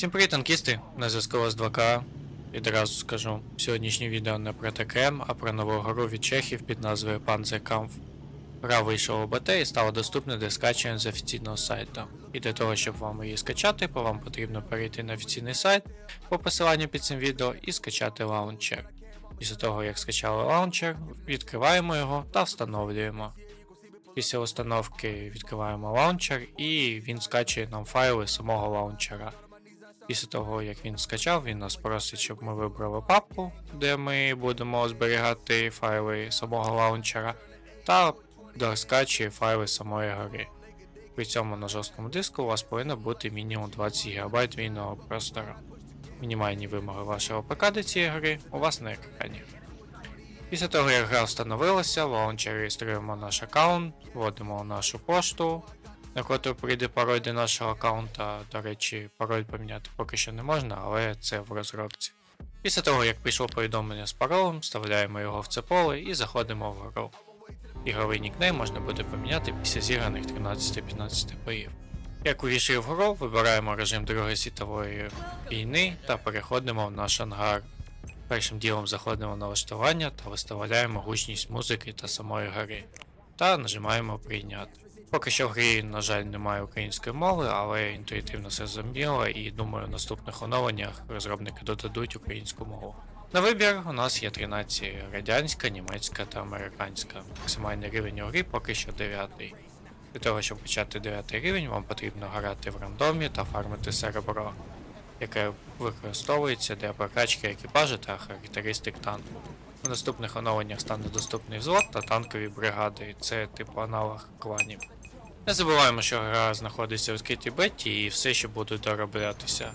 Всім привіт, танкісти! На зв'язку вас 2К. Відразу скажу, сьогоднішнє відео не про ТКМ, а про нову гру від чехів під назвою Panzerkampf. Гра вийшла БТ і стала доступна для скачування з офіційного сайту. І для того, щоб вам її скачати, вам потрібно перейти на офіційний сайт по посиланню під цим відео і скачати лаунчер. Після того, як скачали лаунчер, відкриваємо його та встановлюємо. Після установки відкриваємо лаунчер і він скачує нам файли самого лаунчера. Після того, як він скачав, він нас просить, щоб ми вибрали папку, де ми будемо зберігати файли самого лаунчера, та скачує файли самої гри. При цьому на жорсткому диску у вас повинно бути мінімум 20 ГБ вільного простору. Мінімальні вимоги вашого ПК до цієї гри у вас на екрані. Після того, як гра встановилася, в лаунчері реєструємо наш аккаунт, вводимо нашу пошту, на котру прийде пароль до нашого аккаунта. До речі, пароль поміняти поки що не можна, але це в розробці. Після того, як прийшло повідомлення з паролем, вставляємо його в це поле і заходимо в гру. Ігровий нікнейм можна буде поміняти після зіграних 13-15 боїв. Як увійшли в гру, вибираємо режим Другої світової війни та переходимо в наш ангар. Першим ділом заходимо в налаштування та виставляємо гучність музики та самої гри. Та нажимаємо прийняти. Поки що в грі, на жаль, немає української мови, але інтуїтивно все зрозуміло і думаю, в наступних оновленнях розробники додадуть українську мову. На вибір у нас є три нації: радянська, німецька та американська. Максимальний рівень у грі поки що 9. Для того, щоб почати 9 рівень, вам потрібно грати в рандомі та фармити серебро, яке використовується для прокачки екіпажу та характеристик танку. У наступних оновленнях стане доступний взвод та танкові бригади, це типу аналог кланів. Не забуваємо, що гра знаходиться в відкритій беті і все ще буде дороблятися.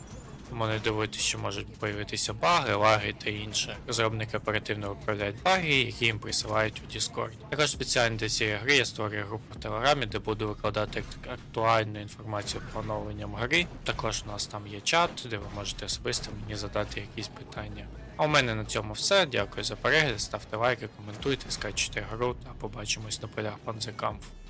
Тому не дивуйтесь, що можуть появитися баги, лаги та інше. Розробники оперативно виправляють баги, які їм присилають у Discord. Також спеціально для цієї гри я створюю групу в Телеграмі, де буду викладати актуальну інформацію по оновленням гри. Також у нас там є чат, де ви можете особисто мені задати якісь питання. А у мене на цьому все. Дякую за перегляд, ставте лайки, коментуйте, скачуйте гру та побачимось на полях Panzerkampf.